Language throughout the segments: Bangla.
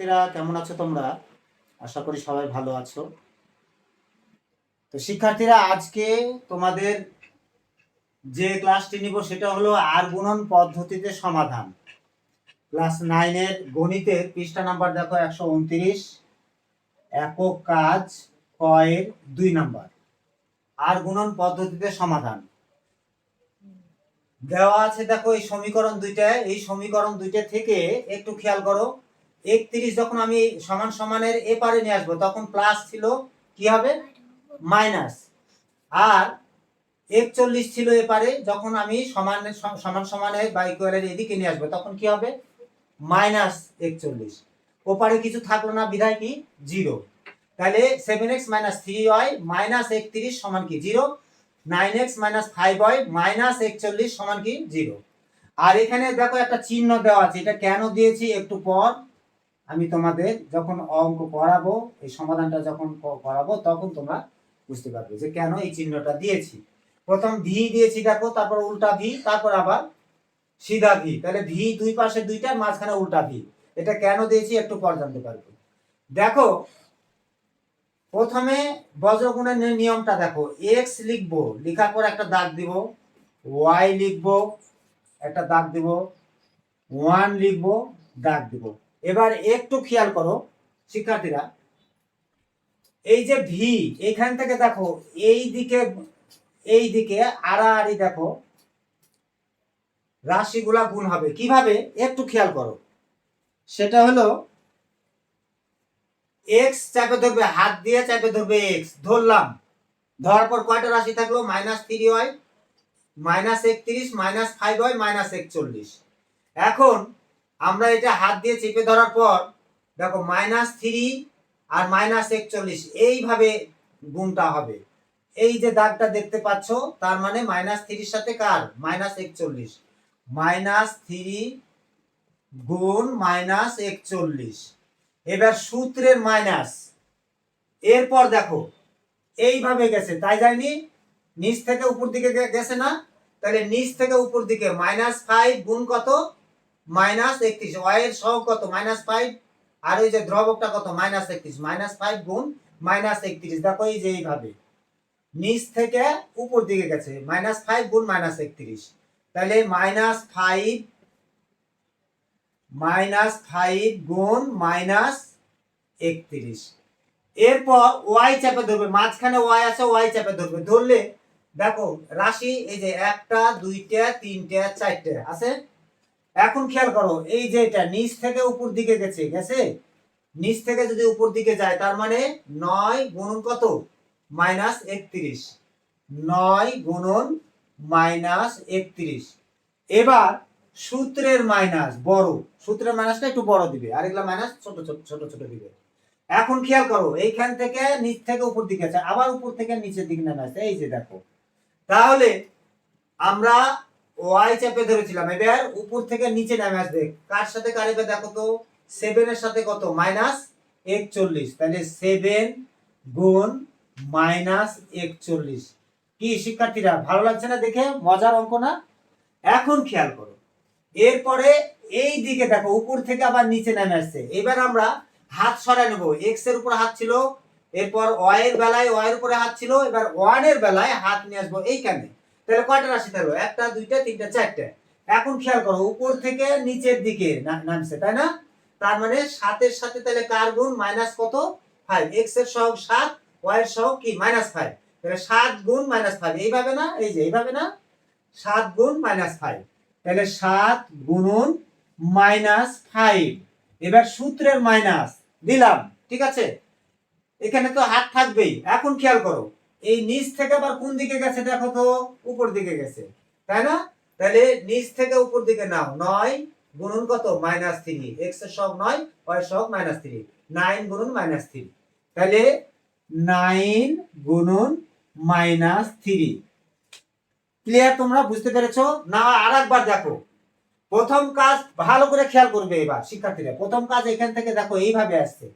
শিক্ষার্থীরা, কেমন আছো তোমরা? আশা করি সবাই ভালো আছো। তো শিক্ষার্থীরা, আজকে তোমাদের যে ক্লাসটি নিব সেটা হলো আর গুণন পদ্ধতিতে সমাধান। ক্লাস নাইনের গণিতের পৃষ্ঠা নাম্বার দেখো একশো উনত্রিশ। একক কাজ কয়ের দুই নাম্বার। আর গুণন পদ্ধতিতে সমাধান। দেওয়া আছে দেখো এই সমীকরণ দুইটা এই সমীকরণ দুইটা থেকে একটু খেয়াল করো। একত্রিশ যখন আমি সমান সমানের এ পারে নিয়ে আসব, তখন প্লাস ছিল কি হবে? মাইনাস আর একচল্লিশ ছিল এপারে যখন আমি সমান সমান সমানের বা ইকুয়ালের এদিকে নিয়ে আসব, তখন কি হবে? মাইনাস একচল্লিশ। ওপারে কিছু থাকল না, বিধায় কি? জিরো তাহলে seven X minus three Y minus একত্রিশ সমান কি? Zero nine X minus five Y minus একচল্লিশ সমান কি? জিরো আর এখানে দেখো একটা চিহ্ন দেওয়া আছে, এটা কেন দিয়েছি? একটু পর। আমি তোমাদের যখন অঙ্ক করাবো, এই সমাধানটা যখন করাবো, তখন তোমরা বুঝতে পারবে যে কেন এই চিহ্নটা দিয়েছি। প্রথম ভি দিয়েছি দেখো, তারপর উল্টা ভি, তারপর আবার সিধা ভি। তাহলে ভি দুই পাশে দুইটার মাঝখানে উল্টা ভি। এটা কেন দিয়েছি একটু পর জানতে পারবে। দেখো, প্রথমে বজ্রগুণের নিয়মটা দেখো। এক্স লিখব, লেখার পর একটা দাগ দিব ওয়াই লিখব, একটা দাগ দিব ওয়ান লিখব, দাগ দিব। এবার একটু খেয়াল করো, শিক্ষার্থীরা। এই যে ভি, এখান থেকে দেখো, এই দিকে এই দিকে আড়াআড়ি দেখো, রাশিগুলা গুণ হবে। কীভাবে? একটু খেয়াল করো। সেটা হলো এক্স চাপে ধরবে, হাত দিয়ে চাপে ধরবে এক্স ধরলাম। ধরার পর কয়টা রাশি থাকল? মাইনাস থ্রি ওয়াই মাইনাস একত্রিশ মাইনাস ফাইভ ওয়াই মাইনাস একচল্লিশ। এখন আমরা এটা হাত দিয়ে চেপে ধরার পর, দেখো মাইনাস থ্রি আর মাইনাস একচল্লিশ, এইভাবে গুণটা হবে। এই যে দাগটা দেখতে পাচ্ছ, তার মানে মাইনাস থ্রির সাথে কার? মাইনাস একচল্লিশ। মাইনাস থ্রি গুণ মাইনাস একচল্লিশ। এবার সূত্রের মাইনাস এরপর দেখো, এইভাবে গেছে। তাই যায়নি? নিচ থেকে উপর দিকে গেছে না? তাহলে নিচ থেকে উপর দিকে মাইনাস ফাইভ গুণ কত? মাইনাস একত্রিশ। ওয়াইয়ের সহ কত? মাইনাস ফাইভ আর ওই যে দ্রবকটা কত? মাইনাস একত্রিশ। মাইনাস ফাইভ গুণ মাইনাস একত্রিশ। দেখো এই যে এইভাবে। নিচ থেকে উপর দিকে গেছে। মাইনাস ফাইভ গুণ মাইনাস একত্রিশ। তাহলে মাইনাস ফাইভ মাইনাস ফাইভ গুণ মাইনাস একত্রিশ। এরপর ওয়াই চাপে ধরবে। মাঝখানে ওয়াই আছে ওয়াই চাপে ধরবে। ধরলে দেখো, রাশি এই যে একটা, দুইটা, তিনটা, চারটে আছে। এখন খেয়াল করো, এই যে এটা নিচ থেকে উপর দিকে গেছে গেছে? নিচ থেকে যদি উপর দিকে যায়, তার মানে নয় গুণন কত? মাইনাস একত্রিশ। নয় গুণন মাইনাস একত্রিশ। এবার সূত্রের মাইনাস বড়। সূত্রের মাইনাসটা একটু বড় দিবে। আর এগুলা মাইনাস ছোট ছোট ছোট ছোট দিবে। এখন খেয়াল করো, এইখান থেকে নিচ থেকে উপর দিকে আছে, আবার উপর থেকে নিচের দিকে নেমে আসছে। এই যে দেখো। তাহলে আমরা ওয়াই চেপে ধরেছিলাম। এবার উপর থেকে নিচে নেমে আসবে। কার সাথে কার এবার দেখো তো? সেভেনের সাথে কত? মাইনাস একচল্লিশ। তাহলে সেভেন গুণ মাইনাস একচল্লিশ। কি শিক্ষার্থীরা, ভালো লাগছে না দেখে? মজার অঙ্ক না? এখন খেয়াল করো। এরপরে এই দিকে দেখো, উপর থেকে আবার নিচে নেমে আসছে। এবার আমরা হাত সরায় নেব। এক্সের উপর হাত ছিল, এরপর ওয়াই এর বেলায় ওয়াই এর উপরে হাত ছিল, এবার ওয়ানের বেলায় হাত নিয়ে আসব। এইখানে তাহলে কয়টা রাশি থাকল একটা, দুইটা, তিনটা, চারটে। এখন খেয়াল করো, উপর থেকে নিচের দিকে নামছে, তাই না? তার মানে সাতের সাথে তাহলে কার গুণ? মাইনাস কত? ফাইভ এক্সের সহগ সাত ওয়াই এর সহগ কি? মাইনাস ফাইভ তাহলে সাত গুণ মাইনাস ফাইভ এইভাবে না? এই যে এইভাবে না? সাত গুণ মাইনাস ফাইভ তাহলে সাত গুণন মাইনাস ফাইভ এবার সূত্রের মাইনাস দিলাম, ঠিক আছে? এখানে তো হাত থাকবেই। এখন খেয়াল করো এই নিচ থেকে আবার কোন দিকে গেছে দেখো তো? উপর দিকে গেছে। তাই না? তাহলে নিচ থেকে উপর দিকে নাও। নয় গুণন কত? মাইনাস থ্রি এক্সের সব নয় ওয়াই সব মাইনাস থ্রি নাইন গুণন মাইনাস থ্রি তাহলে নাইন গুণন মাইনাস থ্রি ক্লিয়ার তোমরা? বুঝতে পেরেছ? না আর একবার দেখো। প্রথম কাজ ভালো করে খেয়াল করবে এবার শিক্ষার্থীরা। প্রথম কাজ এখান থেকে দেখো, এইভাবে আসছে।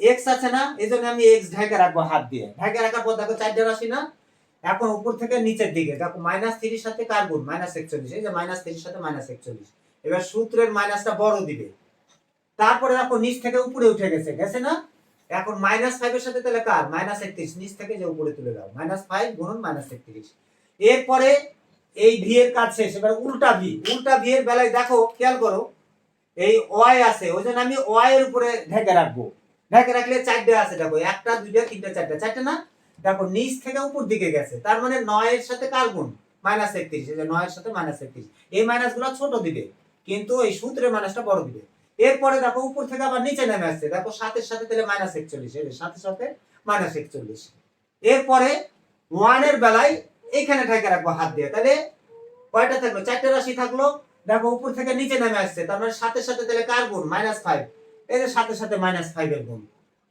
এক্স আছে না এই জন্য আমি এক্স ঢেকে রাখব হাত দিয়ে। ঢেকে রাখার পর দেখো চারটে রাশি না, এখন উপর থেকে নিচের দিকে। দেখো মাইনাস থ্রির সাথে কার গুণ মাইনাস একচল্লিশ। এই যে মাইনাস থ্রির সাথে মাইনাস একচল্লিশ। এবার সূত্রের মাইনাসটা বড় দিবে। তারপরে দেখো নিচ থেকে উপরে উঠে গেছে গেছে না? এখন মাইনাস ফাইভের সাথে তাহলে কার? মাইনাস একত্রিশ। নিচ থেকে যে উপরে তুলে দাও। মাইনাস ফাইভ গুণন মাইনাস একত্রিশ। এরপরে এই ভি এর কাজ শেষ। এবার উল্টা ভি উল্টা ভি এর বেলায় দেখো, খেয়াল করো, এই ওয়াই আছে। ওই জন্য আমি ওয়াই এর উপরে ঢেকে রাখব। ঢেকে রাখলে চারটে আছে, দেখো, একটা, দুইটা, তিনটা, চারটা। চারটে না? দেখো, নিচ থেকে উপর দিকে গেছে। তার মানে নয়ের সাথে কার গুণ? মাইনাস একত্রিশ। এই যে নয়ের সাথে মাইনাস একত্রিশ। এই মাইনাসগুলো ছোট দিবে, কিন্তু এই সূত্রের মাইনাসটা বড় দিবে। এরপরে দেখো, উপর থেকে আবার নিচে নেমে আসছে। দেখো, সাতের সাথে তাহলে মাইনাস একচল্লিশ। এই সাথে সাথে মাইনাস একচল্লিশ। এরপরে ওয়ানের বেলায় এখানে ঠেকে রাখব হাত দিয়ে। তাহলে কয়টা থাকল? চারটে রাশি থাকল। দেখো, উপর থেকে নিচে নেমে আসছে। তার মানে সাথে সাথে তাহলে কার গুণ? Minus five. যে সাথে সাথে মাইনাস ফাইভ এর গুণ।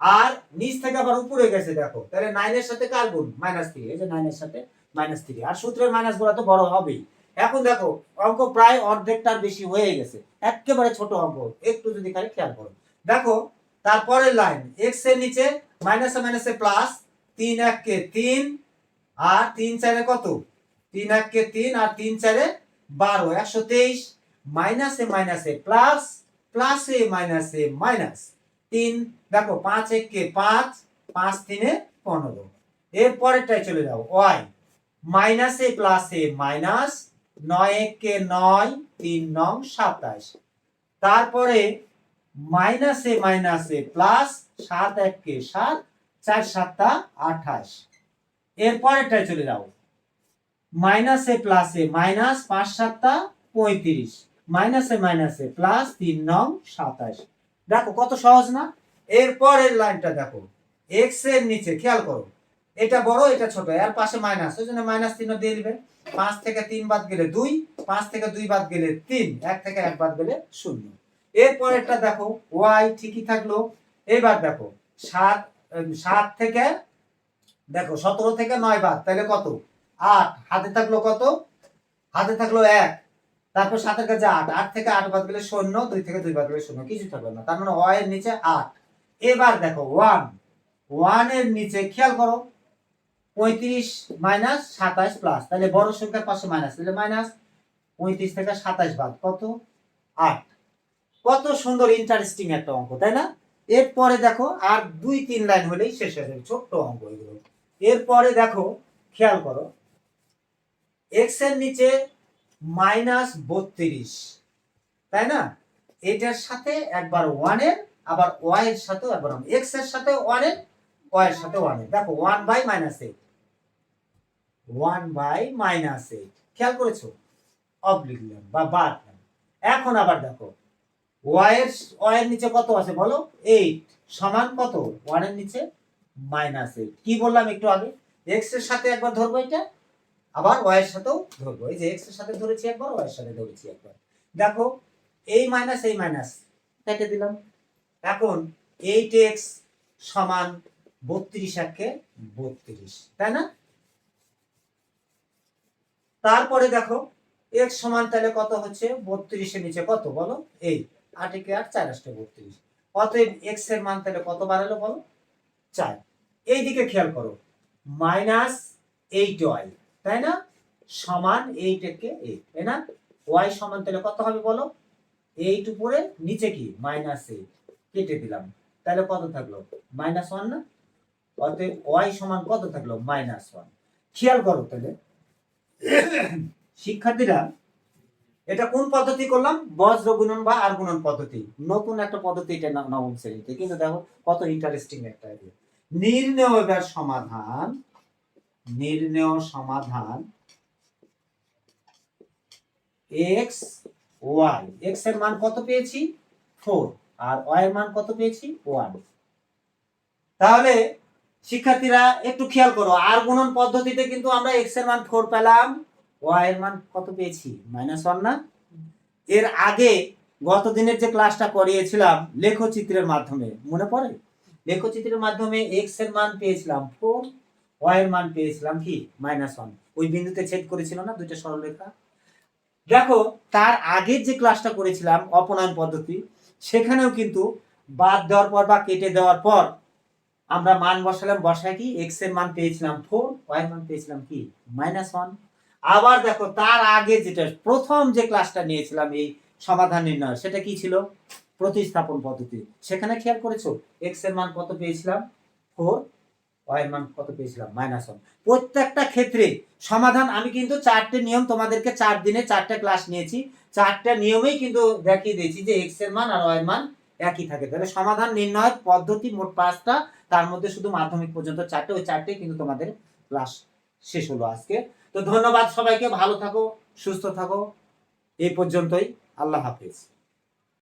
আর নিচ থেকে আবার উপরে গেছে, দেখো। তাহলে নাইনের সাথে কার গুণ? মাইনাস থ্রি এই যে নাইনের সাথে মাইনাস থ্রি আর সূত্রের মাইনাসগুলো তো বড় হবেই। এখন দেখো, অঙ্ক প্রায় অর্ধেকটার বেশি হয়ে গেছে। একেবারে ছোট অঙ্ক। একটু যদি খালি খেয়াল করো। দেখো, তারপরের লাইন এক্সের নিচে মাইনাসে মাইনাসে প্লাস তিন এক কে তিন, আর তিন চারে কত? তিন এক কে তিন, আর তিন চারে বারো। একশো তেইশ। মাইনাসে মাইনাসে প্লাস প্লাসে মাইনাসে মাইনাস তিন, দেখো পাঁচ কে পাঁচ পাঁচ তিনে পনেরো। এর পরেরটায় চলে যাও, ওয়াই। মাইনাসে প্লাসে মাইনাস নয় একে নয়, তিন নং সাতাশ। তারপরে মাইনাসে মাইনাসে প্লাস সাত একে সাত, চার সাতটা আঠাশ। এর পরেরটায় চলে যাও। মাইনাসে প্লাসে মাইনাস পাঁচ সাতটা পঁয়ত্রিশ। মাইনাসে মাইনাসে প্লাস তিন নং সাতাশ। দেখো কত সহজ না? এর পরের লাইনটা দেখো। এক্সের নিচে, খেয়াল করো। এটা বড়, এটা ছোট, এর পাশে মাইনাস। ওই জন্য মাইনাস তিনও দিয়ে দিবে। পাঁচ থেকে তিন বাদ গেলে দুই, পাঁচ থেকে দুই বাদ গেলে তিন, এক থেকে এক বাদ গেলে শূন্য। এর পরেরটা দেখো ওয়াই ঠিকই থাকল। এবার দেখো, সাত সাত থেকে, দেখো, সতেরো থেকে নয় বাদ, তাহলে কত? আট, হাতে থাকল কত? হাতে থাকল এক। তারপর সাতের কাছে আট। আট থেকে আট বাদ গেলে শূন্য, দুই থেকে দুই বাদ গেলে শূন্য। কিছু থাকবে না। তার মানে এর নিচে আট। এবার দেখো ওয়ান ওয়ানের নিচে খেয়াল করো, পঁয়ত্রিশ মাইনাস সাতাশ প্লাস তাহলে বড় সংখ্যার পাশে মাইনাস তাহলে মাইনাস পঁয়ত্রিশ থেকে সাতাশ বাদ। কত? আট। কত সুন্দর ইন্টারেস্টিং একটা অঙ্ক, তাই না? এরপরে দেখো, আর দুই তিন লাইন হলেই শেষ হয়ে যাবে। ছোট্ট অঙ্ক এগুলো। এরপরে দেখো, খেয়াল করো এক্সের নিচে মাইনাস বত্রিশ। তাই না? এটার সাথে একবার ওয়ানের আবার ওয়াই এর সাথেও একবার এক্সের সাথে ওয়ানের ওয়াই এর সাথে ওয়ানের দেখো one by minus eight one by minus eight খেয়াল করেছ? অব লিখলাম বা বাদ এখন আবার দেখো ওয়াই এর ওয়াই নিচে কত আছে বলো? এইট সমান কত? ওয়ানের নিচে মাইনাস এইট কি বললাম একটু আগে? এক্সের সাথে একবার ধরবো এটা? আবার ওয়াই এর সাথেও ধরবো। এই যে এক্সের সাথে ধরেছি একবার ওয়াই এর সাথে ধরেছি একবার। দেখো এই মাইনাস এই মাইনাস কেটে দিলাম। এখন এইট এক্স সমান বত্রিশ একে বত্রিশ, তাই না? তারপরে দেখো এক্স সমান তাহলে কত হচ্ছে? বত্রিশের নিচে কত বলো? এই, আট একে আট, চার আসতে বত্রিশ। অতএব এক্সের মান তাহলে কত বাড়ালো বলো? চার। এইদিকে খেয়াল করো মাইনাস এইট ওয়াই তাই না? সমান এইট একে এইট তাই না? ওয়াই সমান তাহলে কত হবে বলো? এইট উপরে, নিচে কি? মাইনাস এইট কেটে দিলাম। তাহলে কত থাকল? মাইনাস ওয়ান না? অতএব ওয়াই সমান কত থাকল? মাইনাস ওয়ান খেয়াল করো তাহলে। শিক্ষার্থীরা, এটা কোন পদ্ধতি করলাম? বজ্র গুণন বা আর গুণন পদ্ধতি। নতুন একটা পদ্ধতি এটা নবম শ্রেণীতে। কিন্তু দেখো কত ইন্টারেস্টিং একটা idea। নির্ণয় সমাধান নির্ণয় সমাধান এক্স ওয়াই। এক্সের মান কত পেয়েছি? ফোর। আর ওয়াই এর মান কত পেয়েছি? ওয়ান। তাহলে, শিক্ষার্থীরা, একটু খেয়াল করো আর গুণন পদ্ধতিতে কিন্তু আমরা এক্সের মান ফোর পেলাম, ওয়াই এর মান কত পেয়েছি? মাইনাস ওয়ান না? এর আগে গত দিনের যে ক্লাসটা করিয়েছিলাম, লেখচিত্রের মাধ্যমে, মনে পড়ে? লেখচিত্রের মাধ্যমে এক্সের মান পেয়েছিলাম ফোর ওয়াই এর মান পেয়েছিলাম কি? মাইনাস ওয়ান ওই বিন্দুতে ছেদ করেছিল না দুইটা সরলরেখা? দেখো, তার আগের যে ক্লাসটা করেছিলাম, অপনয়ন পদ্ধতি, সেখানেও কিন্তু বাদ দেওয়ার পর বা কেটে দেওয়ার পর আমরা মান বসালাম, বসায় কি? এক্সের মান পেয়েছিলাম ফোর ওয়াই মান পেয়েছিলাম কি? মাইনাস ওয়ান আবার দেখো, তার আগে যেটা, প্রথম যে ক্লাসটা নিয়েছিলাম এই সমাধান নির্ণয়, সেটা কি ছিল? প্রতিস্থাপন পদ্ধতি। সেখানে খেয়াল করেছ? এক্সের মান কত পেয়েছিলাম? ফোর ওয়াই মান কত পেয়েছিলাম? মাইনাস ওয়ান প্রত্যেকটা ক্ষেত্রে সমাধান, আমি কিন্তু চারটে নিয়ম তোমাদেরকে চার দিনে চারটে ক্লাস নিয়েছি। চারটা নিয়মেই কিন্তু দেখিয়ে দিয়েছি যে এক্সের মান আর ওয়াই মান একই থাকে। তাহলে সমাধান নির্ণয়ের পদ্ধতি মোট পাঁচটা। তার মধ্যে শুধু মাধ্যমিক পর্যন্ত চারটে, ওই চারটেই কিন্তু তোমাদের ক্লাস শেষ হলো আজকে। তো ধন্যবাদ সবাইকে, ভালো থাকো, সুস্থ থাকো। এই পর্যন্তই। আল্লাহ হাফিজ।